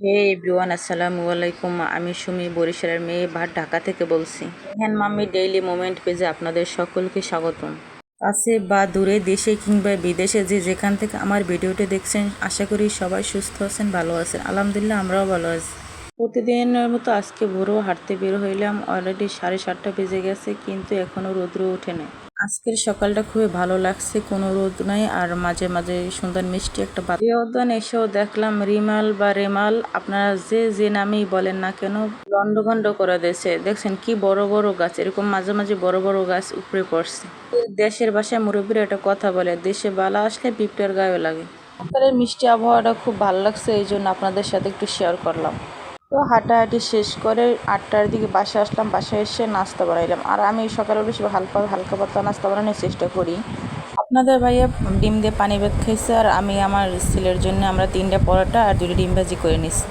হে everyone, আসসালামু আলাইকুম। আমি সুমি, বরিশালের মেয়ে, ভাট ঢাকা থেকে বলছি। হ্যান মাম্মি ডেইলি মোমেন্ট পেজে আপনাদের সকলকে স্বাগতম। কাছে বা দূরে, দেশে কিংবা বিদেশে যে যেখান থেকে আমার ভিডিওটি দেখছেন, আশা করি সবাই সুস্থ আছেন, ভালো আছেন। আলহামদুলিল্লাহ, আমরাও ভালো আছি। প্রতিদিনের মতো আজকে ভোরও হাঁটতে বের হইলাম। অলরেডি সাড়ে সাতটা বেজে গেছে, কিন্তু এখনও রৌদ্র ওঠে নাই আজকের সকালটা খুবই ভালো লাগছে, কোনো রোদ নাই আর মাঝে মাঝে সুন্দর মিষ্টি একটা এই উদ্যান এসেও দেখলাম রিমাল বা রেমাল, আপনারা যে যে নামেই বলেন না কেন লন্ডভন্ড করে দিয়েছে। দেখছেন কি বড় বড় গাছ, এরকম মাঝে মাঝে বড় বড় গাছ উপরে পড়ছে। দেশের বাসায় মুরব্বীরা একটা কথা বলে, দেশে বালা আসলে পিঁপড়ের গায়ে লাগে। সকালের মিষ্টি আবহাওয়াটা খুব ভালো লাগছে, এই জন্য আপনাদের সাথে একটু শেয়ার করলাম। তো হাঁটাহাঁটি শেষ করে আটটার দিকে বাসায় আসলাম বাসায় এসে নাস্তা বানাইলাম। আর আমি সকালে বেশি হালকা হালকা পাতলা নাস্তা বানানোর চেষ্টা করি। আপনাদের ভাইয়া ডিম দিয়ে পানি বেগ খাইছে আর আমি আমার ছেলের জন্য আমরা তিনটা পরোটা আর দুটো ডিম ভাজি করে নিছি।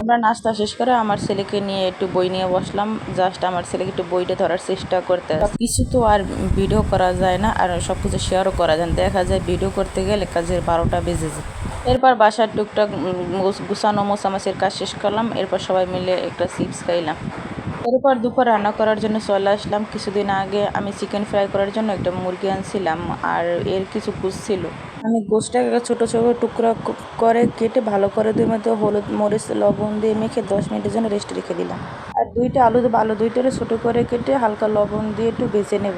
আমরা নাস্তা শেষ করে আমার ছেলেকে নিয়ে একটু বই নিয়ে বসলাম। জাস্ট আমার ছেলেকে একটু বইটা ধরার চেষ্টা করতে। কিছু তো আর ভিডিও করা যায় না আর সব কিছু শেয়ারও করা যায় দেখা যায় ভিডিও করতে গেলে কাজের বারোটা বেজে যায়। এরপর বাসার টুকটাক গুছানো, মোছামাছির কাজ শেষ করলাম, এরপর সবাই মিলে একটা চিপস খাইলাম। এরপর দুপুর রান্না করার জন্য চলে আসলাম। কিছুদিন আগে আমি চিকেন ফ্রাই করার জন্য একটা মুরগি আনছিলাম, আর এর কিছু কুচ ছিল। আমি গোষ্ঠটাকে ছোট ছোট টুকরা করে কেটে ভালো করে দুই মধ্যে হলুদ, মরিচ, লবণ দিয়ে মেখে দশ মিনিটের জন্য রেস্ট রেখে দিলাম। আর দুইটা আলু আলু দুইটারে ছোট করে কেটে হালকা লবণ দিয়ে একটু ভেজে নেব।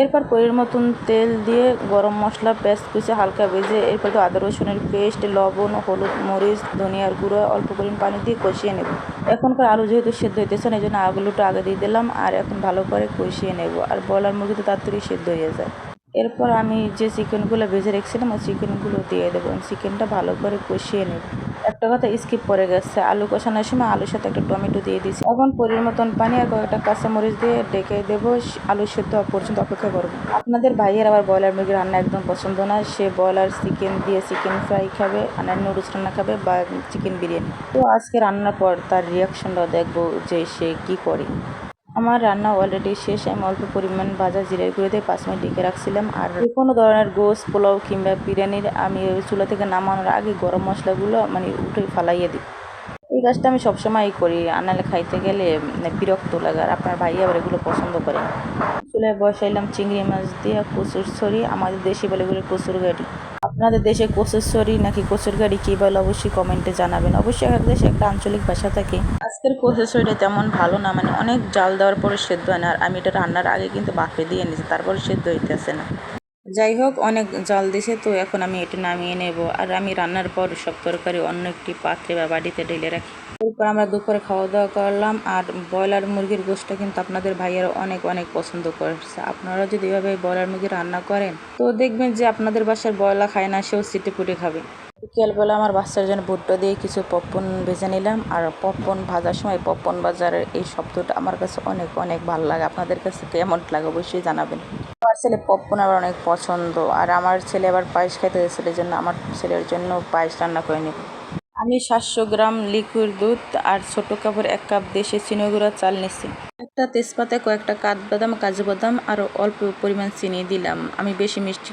এরপর পরির মতন তেল দিয়ে গরম মশলা পেস্ট কুচে হালকা ভেজে এরপর তো আদা রসুনের পেস্ট, লবণ, হলুদ মরিচ, ধনিয়ার গুঁড়ো, অল্প পরিমাণ পানি দিয়ে কষিয়ে নেব। এখনকার আলু যেহেতু সেদ্ধ হইতেছে না এই জন্য আলুটা আগে দিয়ে দিলাম আর এখন ভালো করে কষিয়ে নেব আর বলার মুরগি তো তাড়াতাড়ি সেদ্ধ হয়ে যায়। এরপর আমি যে চিকেনগুলো ভেজে রেখেছিলাম, ওই চিকেনগুলো দিয়ে দেবো। চিকেনটা ভালো করে কষিয়ে নেব। একটা কথা স্কিপ করে গেছে। আলু কষানোর সময় আলুর সাথে একটা টমেটো দিয়ে দিয়েছি। এখন পরির মতন পানি আর কয়েকটা কাঁচামরিচ দিয়ে ডেকে দেবো। আলু সেদ্ধ পর্যন্ত অপেক্ষা করব। আপনাদের ভাইয়ের আবার ব্রয়লার মুরগি রান্না একদম পছন্দ না। সে ব্রয়লার চিকেন দিয়ে চিকেন ফ্রাই খাবে আর নুডলস রান্না খাবে বা চিকেন বিরিয়ানি। তো আজকে রান্নার পর তার রিয়াকশনটা দেখব যে সে কি করে। আমার রান্না অলরেডি শেষ, আমি অল্প পরিমাণ ভাজা জিরের গুঁড়ো দিয়ে পাঁচ মিনিট ঢেকে রাখছিলাম। আর কোনো ধরনের গোস পোলাও কিংবা বিরিয়ানির আমি চুলা থেকে নামানোর আগে গরম মশলাগুলো মানে উঠে ফালাইয়ে দিই। এই কাজটা আমি সবসময়ই করি, আনালে খাইতে গেলে মানে বিরক্ত লাগে। আর আপনার ভাই আবার এগুলো পছন্দ করে চুলায় বসাইলাম চিংড়ি মাছ দিয়ে কচুর ছড়ি, আমাদের দেশি বলে এগুলো কচুর গাড়ি। আপনাদের দেশে ছড়ি নাকি কোচের গাড়ি কী বলে অবশ্যই কমেন্টে জানাবেন। অবশ্যই এক দেশে একটা আঞ্চলিক ভাষা থাকে। আজকের কোচের শরীরে তেমন ভালো না মানে অনেক জাল দেওয়ার পরে সেদ্ধ হয় না। আর আমি এটা রান্নার আগে কিন্তু বাফে দিয়ে নিয়েছি তারপরে সেদ্ধ হইতেছে না। যাই হোক, অনেক জল দিছে তো এখন আমি এটা নামিয়ে নেব। আর আমি রান্নার পর সব তরকারি অন্য একটি পাত্রে বা বাড়িতে ঢেলে রাখি। এরপর আমরা দুপুরে খাওয়া দাওয়া করলাম। আর ব্রয়লার মুরগির গোষ্ঠটা কিন্তু আপনাদের ভাইয়েরা অনেক অনেক পছন্দ করছে। আপনারা যদি এভাবে ব্রয়লার মুরগি রান্না করেন, তো দেখবেন যে আপনাদের বাসার ব্রয়লার খায় না, সেও সিটে পুটে খাবে। বিকেলবেলা আমার বাচ্চার জন্য ভুট্টা দিয়ে কিছু পপকর্ন ভেজে নিলাম। আর পপকর্ন ভাজার সময় পপকর্ন বাজারের এই শব্দটা আমার কাছে অনেক অনেক ভালো লাগে। আপনাদের কাছে কেমন লাগে অবশ্যই জানাবেন। আমার ছেলে পপকর্ন আবার অনেক পছন্দ। আর আমার ছেলে আবার পায়েস এসেছিল এই জন্য আমার ছেলের জন্য পায়েস রান্না করে নেব। আমি সাতশো গ্রাম লিকুইড দুধ আর ছোট কাপড় এক কাপ দেশে চিনি গুঁড়া চাল নিচ্ছি একটা তেজপাতায় কয়েকটা কাঠবাদাম, কাজু বাদাম আর অল্প পরিমাণ চিনি দিলাম। আমি বেশি মিষ্টি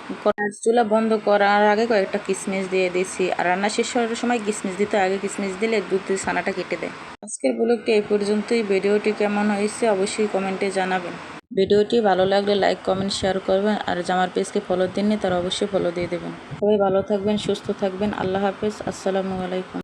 চুলা বন্ধ করার আগে কয়েকটা কিশমিশ দিয়ে দিয়েছি আর রান্না শেষ হওয়ার সময় কিশমিশ দিতে আগে কিশমিশ দিলে দুধ ছানাটা কেটে দেয়। আজকের ব্লগটি এই পর্যন্তই। ভিডিওটি কেমন হয়েছে অবশ্যই কমেন্টে জানাবেন। ভিডিওটি ভালো লাগলে লাইক, কমেন্ট, শেয়ার করবেন। আর জামার পেজকে ফলো দিননি, তারা অবশ্যই ফলো দিয়ে দেবেন। সবাই ভালো থাকবেন, সুস্থ থাকবেন। আল্লাহ হাফেজ। আসসালামু আলাইকুম।